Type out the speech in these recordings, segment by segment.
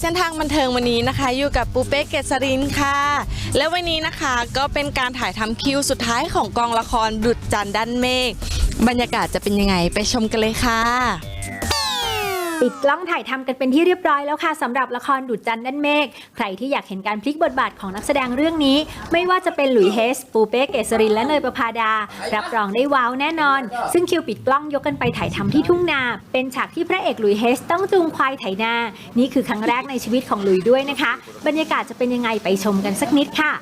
เส้นทางบันเทิงวันนี้นะคะ อยู่กับปูเป้เกษรินค่ะ และวันนี้นะคะก็เป็นการถ่ายทำคิวสุดท้ายของกองละครดุจจันด้านเมฆบรรยากาศจะเป็นยังไงไปชมกันเลยค่ะ ปิดกล้องถ่ายทำกันเป็นที่เรียบร้อยแล้วค่ะสำหรับละครดุจจันทร์ด้านเมฆใครที่อยากเห็นการพลิกบทบาทของนักแสดงเรื่องนี้ ไม่ว่าจะเป็นหลุยเฮส ปูเป้เกษรินและเนยประภาดา รับรองได้ว้าวแน่นอน ซึ่งคิวปิดกล้องยกกันไปถ่ายทำที่ทุ่งนา เป็นฉากที่พระเอกหลุยเฮสต้องจูงควายไถนา นี่คือครั้งแรกในชีวิตของหลุยด้วยนะคะ บรรยากาศจะเป็นยังไงไปชมกันสักนิดค่ะ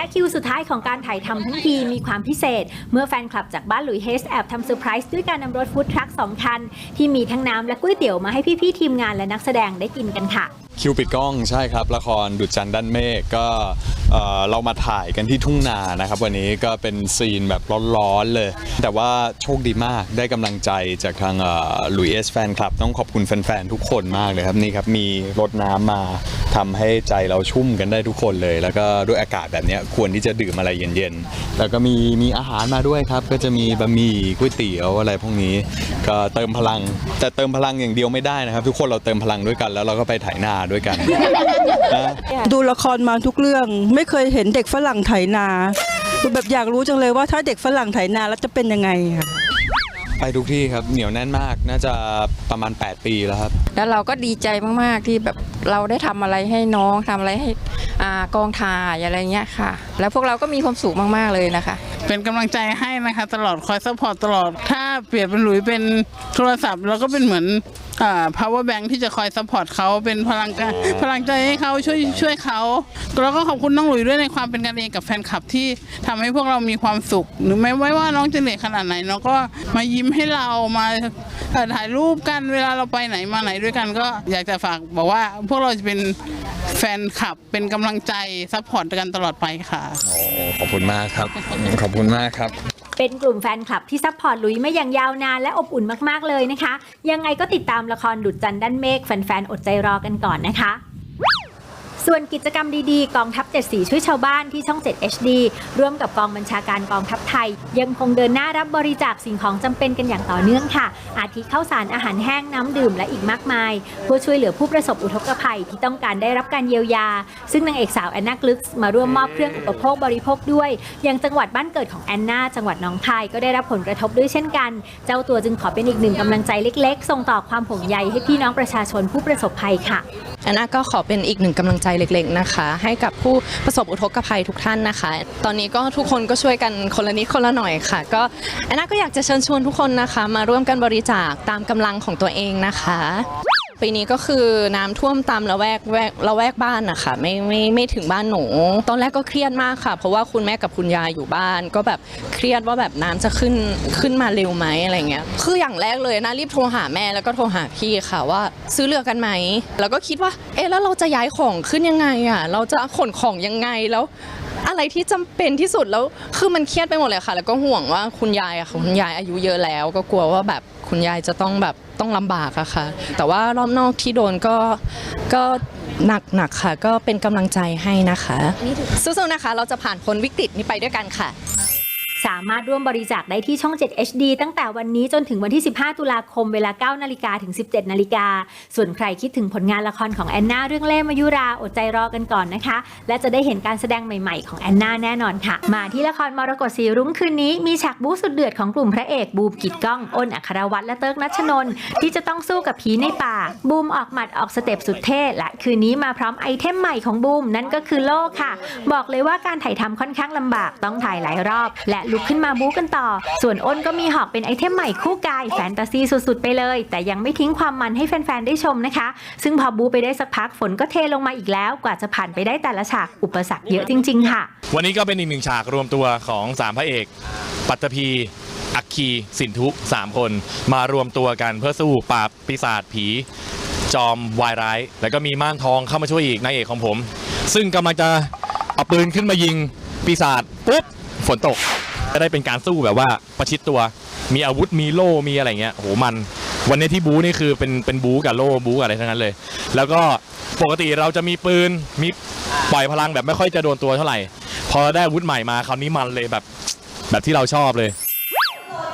และคิวสุดท้ายของการถ่ายทำทั้งทีมีความพิเศษ เมื่อแฟนคลับจากบ้านหลุยเฮสแอบทำเซอร์ไพรส์ด้วยการนำรถฟู้ดทรัคสองคัน ที่มีทั้งน้ำและก๋วยเตี๋ยวมาให้พี่ๆทีมงานและนักแสดงได้กินกันค่ะ คิวปิดกล้องใช่ครับ ละครดุจจันทร์ด้านเมฆก็เอ่อเรามาถ่ายกันที่ทุ่งนานะครับ วันนี้ก็เป็นซีนแบบร้อนๆเลย แต่ว่าโชคดีมากได้กำลังใจจากทางหลุยเอสแฟนคลับ ต้องขอบคุณแฟนๆ ทุกคนมากเลยครับ นี่ครับ มีรถน้ำมา ทำให้ใจเราชุ่มกันได้ทุกคนเลย แล้วก็ด้วยอากาศแบบเนี้ยควรที่จะดื่มอะไรเย็นๆ แล้วก็มีมีอาหารมาด้วยครับ ก็จะมีบะหมี่ก๋วยเตี๋ยวอะไรพวกนี้ ก็เติมพลังแต่เติมพลังอย่างเดียวไม่ได้นะครับ ทุกคนเราเติมพลังด้วยกันแล้วเราก็ไปถ่ายนาด้วยกันนะดูละครมาทุกเรื่อง ไม่เคยเห็นเด็กฝรั่งไถนาคือแบบอยากรู้จังเลยว่าถ้าเด็กฝรั่งไถนาแล้วจะเป็นยังไงค่ะ ไปทุกที่ครับเหนียวแน่นมากน่าจะประมาณ 8 ปีแล้วครับ แล้วเราก็ดีใจมากๆที่แบบเราได้ทำอะไรให้น้องทำอะไรให้อากองถ่ายอะไรเงี้ยค่ะ แล้วพวกเราก็มีความสุขมากๆเลยนะคะ เป็นกำลังใจให้นะคะ ตลอดคอยซัพพอร์ตตลอด ถ้าเปลี่ยนเป็นหลุยเป็นโทรศัพท์เราก็เป็นเหมือน อ่า power bank ที่จะคอยซัพพอร์ตเขาเป็นพลังใจพลังใจให้เขาช่วยช่วยเขาแล้วก็ขอบคุณน้องหลุยด้วยในความเป็นกันเองกับแฟนคลับที่ทำให้พวกเรามีความสุข หรือไม่ไม่ว่าน้องจะเหนื่อยขนาดไหนน้องก็มายิ้มให้เรามาเอ่อถ่ายรูปกันเวลาเราไปไหนมาไหนด้วยกันก็อยากจะฝากบอกว่าพวกเราจะเป็นแฟนคลับเป็นกำลังใจซัพพอร์ตกันตลอดไปค่ะขอบคุณมากครับ ขอบคุณมากครับ เป็นกลุ่มแฟนคลับที่ซัพพอร์ตลุยมาอย่างยาวนานและอบอุ่นมากๆเลยนะคะ ยังไงก็ติดตามละครดุจจันด้านเมฆแฟนๆอดใจรอกันก่อนนะคะ ส่วนกิจกรรมดีๆ กองทัพ 7 สีช่วยชาวบ้านที่ช่อง 7 HD ร่วมกับกองบัญชาการกองทัพไทย ยังคงเดินหน้ารับบริจาคสิ่งของจำเป็นกันอย่างต่อเนื่องค่ะ อาทิข้าวสารอาหารแห้งน้ำดื่มและอีกมากมายเพื่อช่วยเหลือผู้ประสบอุทกภัยที่ต้องการได้รับการเยียวยา ซึ่งนางเอกสาวแอนนากลึกซ์มาร่วมมอบเครื่องอุปโภคบริโภคด้วย อย่างจังหวัดบ้านเกิดของแอนนาจังหวัดหนองคายก็ได้รับผลกระทบด้วยเช่นกัน เจ้าตัวจึงขอเป็นอีกหนึ่งกำลังใจเล็ก ๆ ส่งต่อความห่วงใยให้พี่น้องประชาชนผู้ประสบภัยค่ะแอนนาก็ขอเป็นอีกหนึ่งกำลังใจเล็กๆนะคะ ให้กับผู้ประสบอุทกภัยทุกท่านนะคะ ตอนนี้ก็ทุกคนก็ช่วยกันคนละนิดคนละหน่อยค่ะ ก็แอนนาก็อยากจะเชิญชวนทุกคนนะคะ มาร่วมกันบริจาคตามกำลังของตัวเองนะคะ ปีนี้ก็คือน้ำท่วมตามละแวกแวกละแวกบ้านนะคะไม่ไม่ไม่ถึงบ้านหนู ตอนแรกก็เครียดมากค่ะ เพราะว่าคุณแม่กับคุณยายอยู่บ้าน ก็แบบเครียดว่าแบบน้ำจะขึ้นขึ้นมาเร็วไหมอะไรเงี้ยคืออย่างแรกเลยนะรีบโทรหาแม่แล้วก็โทรหาพี่ค่ะว่า ซื้อเรือกันไหมแล้วก็คิดว่า เอ๊ะแล้วเราจะย้ายของขึ้นยังไงอะเราจะขนของยังไงแล้ว อะไรที่จำเป็นที่สุดแล้วคือมันเครียดไปหมดเลยค่ะ แล้วก็ห่วงว่าคุณยายอะค่ะคุณยายอายุเยอะแล้ว ก็กลัวว่าแบบคุณยายจะต้องแบบต้องลำบากอะค่ะ แต่ว่ารอบนอกที่โดนก็ก็หนักหนักค่ะ ก็เป็นกำลังใจให้นะคะสู้ๆนะคะ เราจะผ่านพ้นวิกฤตนี้ไปด้วยกันค่ะ สามารถร่วมบริจาคได้ที่ช่อง 7 HD ตั้งแต่วันนี้จนถึงวันที่ 15 ตุลาคมเวลา 9 นาฬิกาถึง 17 นาฬิกา ส่วนใครคิดถึงผลงานละครของแอนนาเรื่องเล่มายุราอดใจรอกันก่อนนะคะ และจะได้เห็นการแสดงใหม่ๆ ของแอนนาแน่นอนค่ะ มาที่ละครมรกตสีรุ้งคืนนี้มีฉากบู๊สุดเดือดของกลุ่มพระเอกบูมกิดก้องอ้นอัครวัตรและเติร์กนัชนนท์ที่จะต้องสู้กับผีในป่า บูมออกหมัดออกสเต็ปสุดเท่และคืนนี้มาพร้อมไอเทมใหม่ของบูมนั่นก็คือโล่ค่ะ บอกเลยว่าการถ่ายทำค่อนข้างลำบากต้องถ่ายหลายรอบ และลุกขึ้นมาบู๊กันต่อ ส่วนอ้นก็มีหอกเป็นไอเทมใหม่คู่กายแฟนตาซีสุดๆไปเลย แต่ยังไม่ทิ้งความมันให้แฟนๆได้ชมนะคะ ซึ่งพอบู๊ไปได้สักพักฝนก็เทลงมาอีกแล้ว กว่าจะผ่านไปได้แต่ละฉากอุปสรรคเยอะจริง ๆ ค่ะ วันนี้ก็เป็นอีกหนึ่งฉากรวมตัวของ3พระเอก ปัตตภีอัคคีสินทุ3คน มารวมตัวกันเพื่อสู้ปราบปีศาจผี จอมวายร้าย แล้วก็มีม่านทองเข้ามาช่วยอีกนายเอกของผม ซึ่งกำลังจะเอาปืนขึ้นมายิงปีศาจปุ๊บฝนตก จะได้เป็นการสู้แบบว่าประชิดตัว มีอาวุธมีโล่มีอะไรเงี้ยโหมัน วันนี้ที่บูนี่คือเป็นเป็นบูกับโล่บูกับอะไรทั้งนั้นเลย แล้วก็ปกติเราจะมีปืนมีปล่อยพลังแบบไม่ค่อยจะโดนตัวเท่าไหร่ พอได้อาวุธใหม่มาคราวนี้มันเลยแบบแบบที่เราชอบเลย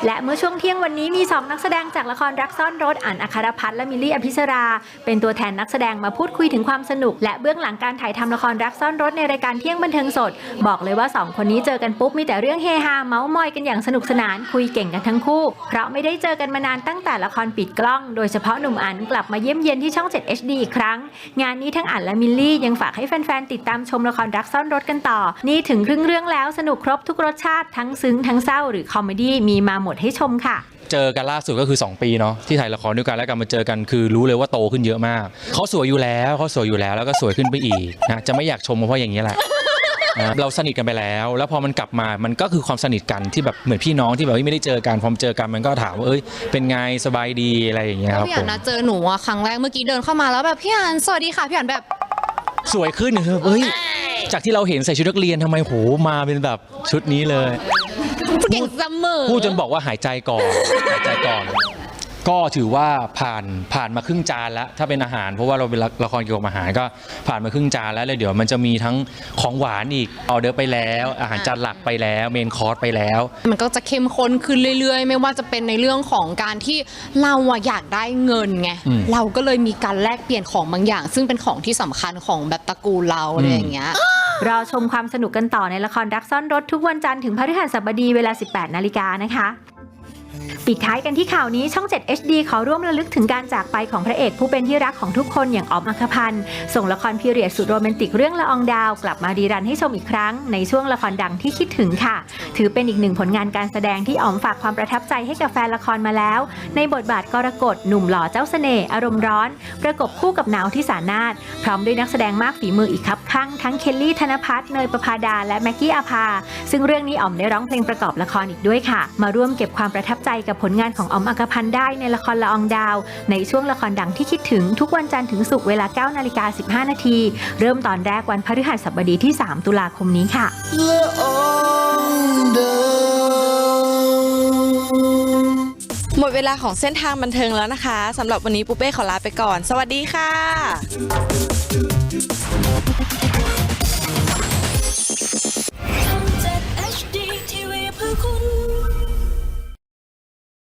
และเมื่อช่วงเที่ยงวันนี้มี 2 นักแสดงจากละครรักซ่อนรถอ่านอัครพัฒน์และมิลลี่อภิสรา เป็นตัวแทนนักแสดงมาพูดคุยถึงความสนุก และเบื้องหลังการถ่ายทำละครรักซ่อนรถในรายการเที่ยงบันเทิงสด บอกเลยว่า 2 คนนี้เจอกันปุ๊บมีแต่เรื่องเฮฮาเมาส์มอยกันอย่างสนุกสนานคุยเก่งกันทั้งคู่ เพราะไม่ได้เจอกันมานานตั้งแต่ละครปิดกล้อง โดยเฉพาะหนุ่มอันกลับมาเยี่ยมเยียนที่ช่อง 7 HD อีกครั้ง งานนี้ทั้งอันและมิลลี่ยังฝากให้แฟนๆติดตามชมละครรักซ่อนรถกันต่อ นี่ถึงครึ่งเรื่องแล้วสนุกครบทุกรสชาติทั้งซึ้งทั้งเศร้าหรือคอมเมดี้มีมาหมดให้ชมค่ะเจอกันล่าสุดก็คือ 2 ปีเนาะที่ถ่ายละครด้วยกันแล้วกลับมาเจอกันคือรู้เลยว่าโตขึ้นเยอะมากเขาสวยอยู่แล้วเขาสวยอยู่แล้วแล้วก็สวยขึ้นไปอีกนะจะไม่อยากชมเพราะอย่างนี้แหละนะเราสนิทกันไปแล้ว แล้วพอมันกลับมามันก็คือความสนิทกันที่แบบเหมือนพี่น้องที่แบบไม่ได้เจอกันพอมาเจอกันมันก็ถามว่าเอ้ยเป็นไงสบายดีอะไรอย่างเงี้ยครับพี่ผอันมนะเจอหนูอะครั้งแรกเมื่อกี้เดินเข้ามาแล้วแบบพี่อันสวัสดีค่ะพี่อันแบบสวยขึ้นคือเอ้ยจากที่เราเห็นใส่ชุดนักเรียนทำไมโหมาเป็นแบบชุดนี้เลย เก่งเสมอ พูดจนบอกว่าหายใจก่อน หายใจก่อน ก็ถือว่าผ่านผ่านมาครึ่งจานแล้วถ้าเป็นอาหารเพราะว่าเราเป็นละละครเกี่ยวกับอาหารก็ผ่านมาครึ่งจานแล้วเลยเดี๋ยวมันจะมีทั้งของหวานอีกออเดอร์ไปแล้ว อาหารจานหลักไปแล้วเมนคอร์สไปแล้ว มันก็จะเข้มข้นขึ้นเรื่อยๆ ไม่ว่าจะเป็นในเรื่องของการที่เราอะอยากได้เงินไงอืม เราก็เลยมีการแลกเปลี่ยนของบางอย่าง ซึ่งเป็นของที่สำคัญของแบบตระกูลเราอะไรอย่างเงี้ย รอชมความสนุกกันต่อในละครรักซ่อนรถทุกวันจันทร์ถึงพฤหัสบดีเวลา 18 นาฬิกานะคะ ปิดท้ายกันที่ข่าวนี้ช่อง 7 HD ขอร่วมระลึกถึงการจากไปของพระเอกผู้เป็นที่รักของทุกคนอย่างออมอัคพันธ์ส่งละครพีเรียดสุดโรแมนติกเรื่องละอองดาว กลับมารีรันให้ชมอีกครั้ง ในช่วงละครดังที่คิดถึงค่ะ ถือเป็นอีกหนึ่งผลงานการแสดงที่ออมฝากความประทับใจให้กับแฟนละครมาแล้ว ในบทบาทกรกฎหนุ่มหล่อเจ้าเสน่ห์อารมณ์ร้อน ประกบคู่กับหนาวที่สานาถพร้อมด้วยนักแสดงมากฝีมืออีกครับข้างทั้งเคลลี่ธนพัฒน์เนยประภาดาและแม็กกี้อาภาซึ่งเรื่องนี้ออมได้ร้องเพลงประกอบละครอีกด้วยค่ะ มาร่วมเก็บความประทับใจกับผลงานของอ๋อมอักพันธ์ได้ในละครละอองดาว ในช่วงละครดังที่คิดถึงทุกวันจันทร์ถึงศุกร์เวลา9นาฬิกา15 นาที เริ่มตอนแรกวันพฤหัสบดีที่ 3 ตุลาคมนี้ค่ะหมดเวลาของเส้นทางบันเทิงแล้วนะคะสำหรับวันนี้ปูเป้ขอลาไปก่อน สวัสดีค่ะ